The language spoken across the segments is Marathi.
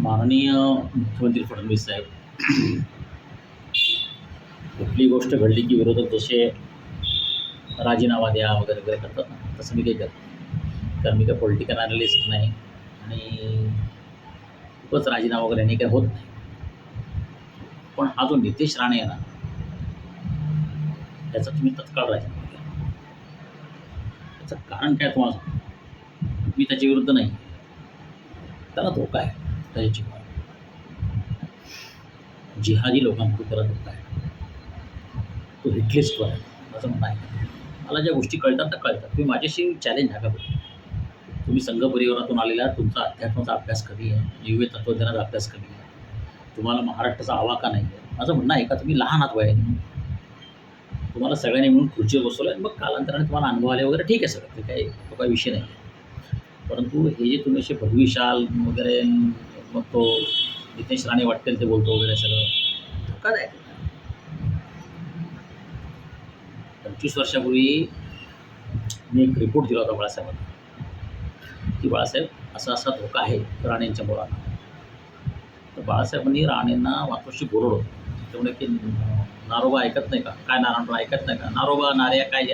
माननीय मुख्यमंत्री फडणवीस साहेब कुठली गोष्ट घडली की विरोधक जसे राजीनामा द्या वगैरे वगैरे करतात ना तसं मी काही करत कारण मी काही पॉलिटिकल अनालिस्ट नाही आणि खूपच राजीनामा वगैरे आणि काही होत नाही. पण हा जो नितेश राणे आहे ना त्याचा तुम्ही तत्काळ राजीनामा द्या. त्याचं कारण काय तुम्हाला मी त्याच्या विरुद्ध नाही. त्याला धोका आहे. त्याच्या जिहाद जिहादी लोकांकडून करत होता आहे. तो हिटलिस्टवर आहे. असं म्हणणं आहे मला ज्या गोष्टी कळतात त्या कळतात. तुम्ही माझ्याशी चॅलेंज नका करू. तुम्ही संघ परिवारातून आलेला तुमचा अध्यात्माचा अभ्यास कमी आहे. युवे तत्त्वज्ञानाचा अभ्यास कमी आहे. तुम्हाला महाराष्ट्राचा आवाका नाही आहे. माझं म्हणणं आहे का? तुम्ही लहान आहात वयाने. तुम्हाला सगळ्यांनी मिळून खुर्चीवर बसवलं आणि मग कालांतराने तुम्हाला अनुभव आले वगैरे ठीक आहे सगळं. ते काही तो काही विषय नाही परंतु हे जे तुम्ही असे भगविशाल वगैरे मग तो नितेश राणे वाटतील ते बोलतो वगैरे सगळं. आहे. पंचवीस वर्षापूर्वी मी एक रिपोर्ट दिला होता बाळासाहेबांना. की बाळासाहेब असा असा धोका आहे राणेंच्या मुलांना. तर बाळासाहेबांनी राणेंना मातोश्री बोलवलं होतं. की नारोबा ऐकत नाही का? काय नारायणराव ऐकत नाही का? नारोबा नार्या काय ते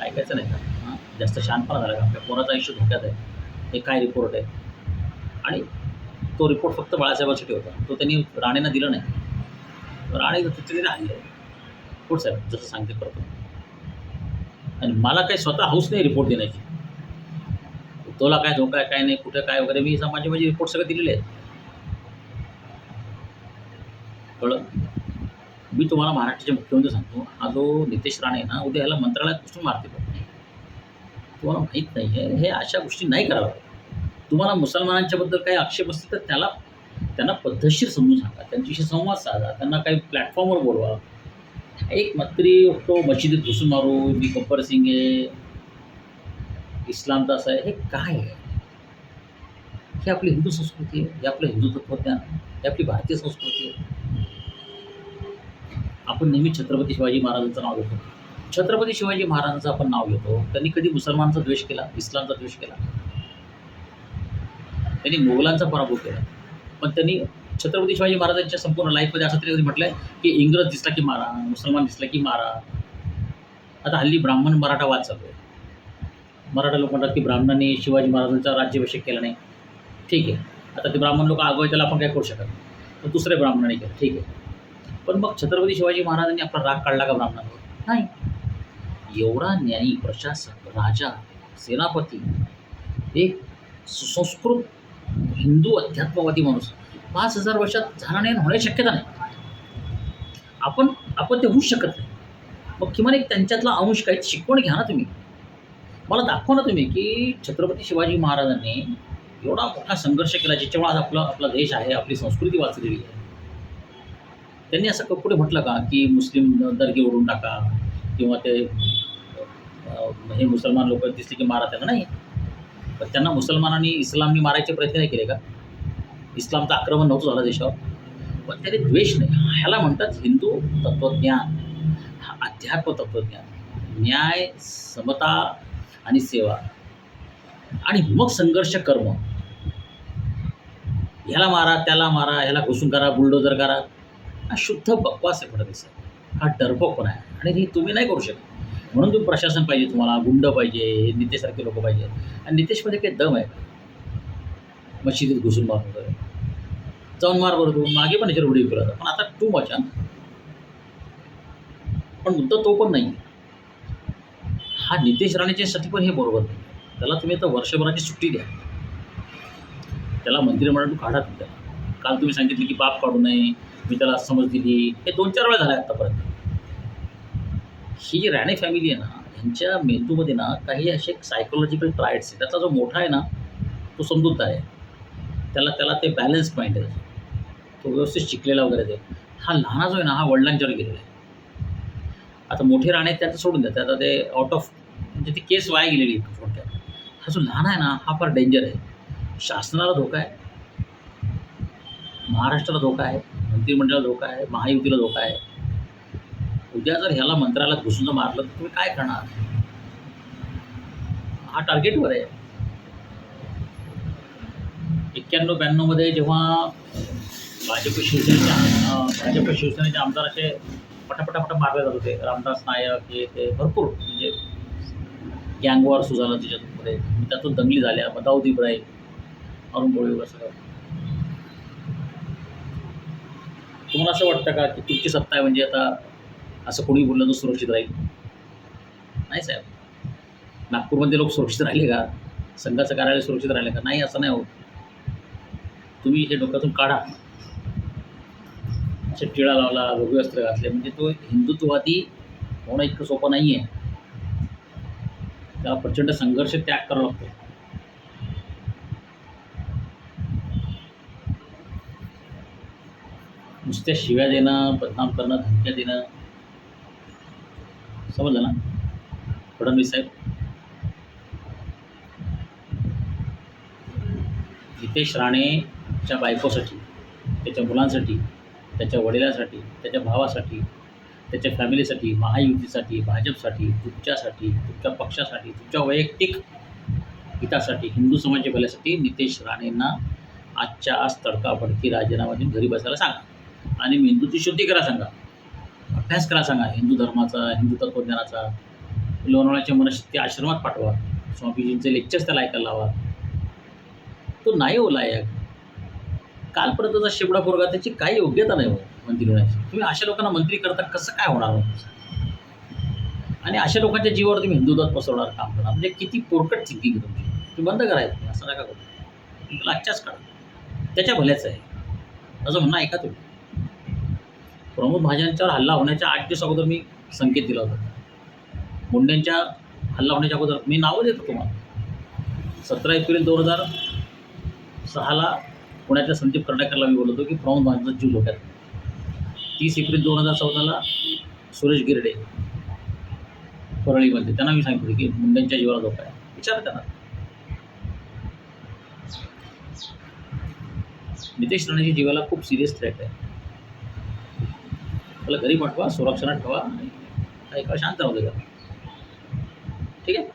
ऐकायचं नाही का? हां? जास्त शहाणपणा झाला का? आपल्या कोणाचं आयुष्य धोक्यात आहे. हे काय रिपोर्ट आहे? आणि तो रिपोर्ट फक्त बाळासाहेबांसाठी होता. तो त्यांनी राणेंना दिला नाही. राणे तिथे राहिले. रिपोर्ट साहेब? जसं सांगते करतो आणि मला काही स्वतः हाऊस नाही रिपोर्ट देण्याची. तोला काय धोका आहे काय नाही कुठे काय वगैरे मी माझे माझे रिपोर्ट सगळे दिलेले आहेत. कळलं? मी तुम्हाला महाराष्ट्राचे मुख्यमंत्री सांगतो. हा जो नितेश राणे ना उद्या ह्याला मंत्रालयात कुठून मारते तुम्हाला माहीत नाही. आहे हे अशा गोष्टी नाही कराव्या तुम्हाला मुसलमानांच्याबद्दल काही आक्षेप असतील तर त्याला त्यांना पद्धतशीर समजून सांगा. त्यांच्याशी संवाद साधा. त्यांना काही प्लॅटफॉर्मवर बोलवा. एक मंत्री तो मशिदीत घुसून मारू. मी गब्बर सिंग आहे. इस्लाम असं आहे. हे काय आहे? हे आपली हिंदू संस्कृती आहे. हे आपलं हिंदू तत्वज्ञान हे आपली भारतीय संस्कृती आहे. आपण नेहमी छत्रपती शिवाजी महाराजांचं नाव घेतो. छत्रपती शिवाजी महाराजांचं आपण नाव घेतो. त्यांनी कधी मुसलमानचा द्वेष केला? इस्लामचा द्वेष केला? त्यांनी मोगलांचा पराभव केला. पण त्यांनी छत्रपती शिवाजी महाराजांच्या संपूर्ण लाईफमध्ये असं तरी म्हटलं आहे की इंग्रज दिसला की मारा मुसलमान दिसला की मारा. आता हल्ली ब्राह्मण मराठा वाद चालू आहे. मराठा लोक म्हणतात की ब्राह्मणांनी शिवाजी महाराजांचा राज्याभिषेक केला नाही. ठीक आहे. आता ते ब्राह्मण लोक आगोय त्याला आपण काय करू शकत नाही. पण दुसरे ब्राह्मणाने केलं. ठीक आहे. पण मग छत्रपती शिवाजी महाराजांनी आपला राग काढला का ब्राह्मणांवर? नाही. एवढा न्यायी प्रशासक राजा सेनापती एक सुसंस्कृत हिंदू अध्यात्मवादी माणूस. पाच हजार वर्षात झाला नाही आणि होण्याची शक्यता नाही. आपण आपण ते होऊच शकत नाही. मग किमान एक त्यांच्यातला अंश काही शिकवण घ्या ना तुम्ही. मला दाखवा ना तुम्ही की छत्रपती शिवाजी महाराजांनी एवढा मोठा संघर्ष केला ज्याच्यामुळे आज आपला आपला देश आहे आपली संस्कृती वाचलेली आहे. त्यांनी असं कुठे म्हटलं का की मुस्लिम दर्गे ओढून टाका किंवा ते हे मुसलमान लोक दिसले की मारा त्यांना? नाही. पण त्यांना मुसलमानांनी इस्लामनी मारायचे प्रयत्न नाही केले का? इस्लामचं आक्रमण नव्हतं झालं देशावर. पण त्याने द्वेष नाही. ह्याला म्हणतात हिंदू तत्त्वज्ञान हा अध्यात्म तत्त्वज्ञान न्याय समता आणि सेवा. आणि मग संघर्ष कर्म. ह्याला मारा त्याला मारा ह्याला घुसून करा बुलडोजर करा. हा शुद्ध बकवास आहे फडणवीस हा डरपोकपणा आहे. आणि हे तुम्ही नाही करू शकत. म्हणून तुम्ही प्रशासन पाहिजे तुम्हाला गुंड पाहिजे नितेशसारखे लोक पाहिजे. आणि नितेशमध्ये काही दम आहे. का मशिदीत घुसून मार वगैरे. जाऊन मार बरं तू मागे पण याच्यावर उडी विकला पण आता टू मच हां. पण मुद्दा तो पण नाही. हा नितेश राणेच्यासाठी पण हे बरोबर नाही. त्याला तुम्ही आता वर्षभराची सुट्टी द्या. त्याला मंत्रिमंडळ काढा तुम्ही. काल तुम्ही सांगितलं की बाप काढू नये. मी त्याला समज दिली. हे दोन चार वेळा झालं आत्तापर्यंत ही जी राणे फॅमिली आहे ना ह्यांच्या मेंदूमध्ये ना काही असे सायकोलॉजिकल ट्रायड्स आहे. त्याचा जो मोठा आहे ना तो समजूतदार आहे. त्याला त्याला ते बॅलन्स पॉईंट आहे. तो व्यवस्थित शिकलेला वगैरे ते हा लहाना जो आहे ना हा वडिलांच्यावर गेलेला आहे. आता मोठे राणे त्याचं सोडून द्या आता ते आउट ऑफ म्हणजे ती केस वाया गेलेली आहे थोडक्यात. हा जो लहान आहे ना हा फार डेंजर आहे. शासनाला धोका आहे. महाराष्ट्राला धोका आहे. मंत्रिमंडळाला धोका आहे. महायुतीला धोका आहे. उद्या जर ह्याला मंत्राला घुसून मारलं तर तुम्ही काय करणार? हा टार्गेटवर आहे. एक्क्याण्णव ब्याण्णवमध्ये जेव्हा भाजप शिवसेनेच्या भाजप शिवसेनेचे आमदार असे पटापटापटा मारले जात होते. रामदास नायक हे ते भरपूर म्हणजे गँगवॉर सुझाला त्याच्यामध्ये. त्यातून दंगली झाल्या मग दाऊद इब्राहिम अरुण गोळी वगैरे सगळं. तुम्हाला असं वाटतं का की तुमची सत्ता आहे म्हणजे आता असं कोणी बोललं तर सुरक्षित राहील? नाही साहेब. नागपूरमध्ये लोक सुरक्षित राहिले का? संघाचं कार्यालय सुरक्षित राहिले का? नाही असं नाही होत. तुम्ही हे डोक्यातून काढा. असे टिळा लावला भगवे वस्त्र घातले. म्हणजे तो हिंदुत्ववादी होणं इतकं सोपं नाही आहे त्याला प्रचंड संघर्ष त्याग करावा लागतो. नुसत्या शिव्या देणं बदनाम करणं धमक्या देणं समजलं ना? फडणवीस साहेब. नितेश राणेच्या बायकोसाठी त्याच्या मुलांसाठी त्याच्या वडिलांसाठी त्याच्या भावासाठी त्याच्या फॅमिलीसाठी महायुतीसाठी भाजपसाठी तुमच्यासाठी तुमच्या पक्षासाठी तुमच्या वैयक्तिक हितासाठी हिंदू समाजाच्या भल्यासाठी नितेश राणेंना आजच्या आज तडकाफडकी राजीनामा देऊन घरी बसायला सांगा. आणि मेंदूची शुद्धी करा सांगा. अभ्यास करा सांगा हिंदू धर्माचा हिंदू तत्वज्ञानाचा. लोणावळ्याच्या ते आश्रमात पाठवा. स्वामीजींचे लेक्चर्स त्याला ऐकायला लावा. तो नाही हो लायक. कालपर्यंतचा शेवडा पोरगा त्याची काही योग्यता नाही हो मंत्री होण्याची. तुम्ही अशा लोकांना मंत्री करता कसं काय होणार हो? आणि अशा लोकांच्या जीवावर तुम्ही हिंदुत्वात पसरवणार काम करणार म्हणजे किती पोरकट थिंकिंग तुमची. तुम्ही बंद करायचं असं नका करू. तुम्ही त्याला आजच्याच काढा त्याच्या भल्याचं आहे. असं म्हणणं ऐका तुम्ही. प्रमुख भाज्यांच्यावर हल्ला होण्याच्या आठ दिवस अगोदर मी संकेत दिला होता. मुंडेंच्या हल्ला होण्याच्या अगोदर मी नावं देतो तुम्हाला. सतरा एप्रिल दोन हजार सहाला पुण्यातल्या संदीप कर्डाकरला मी बोलतो की प्रमुख भाज्यांचा जीव धोक्यात तीस एप्रिल दोन हजार चौदाला सुरेश गिरडे परळीमध्ये त्यांना मी सांगितलं की मुंडेंच्या जीवाला धोका आहे. विचार त्यांना. नितेश राणेच्या जीवाला खूप सिरियस थ्रेट आहे. आपलं घरी पाठवा सुरक्षणात ठेवा आणि काही शांत राहू दे ठीक आहे?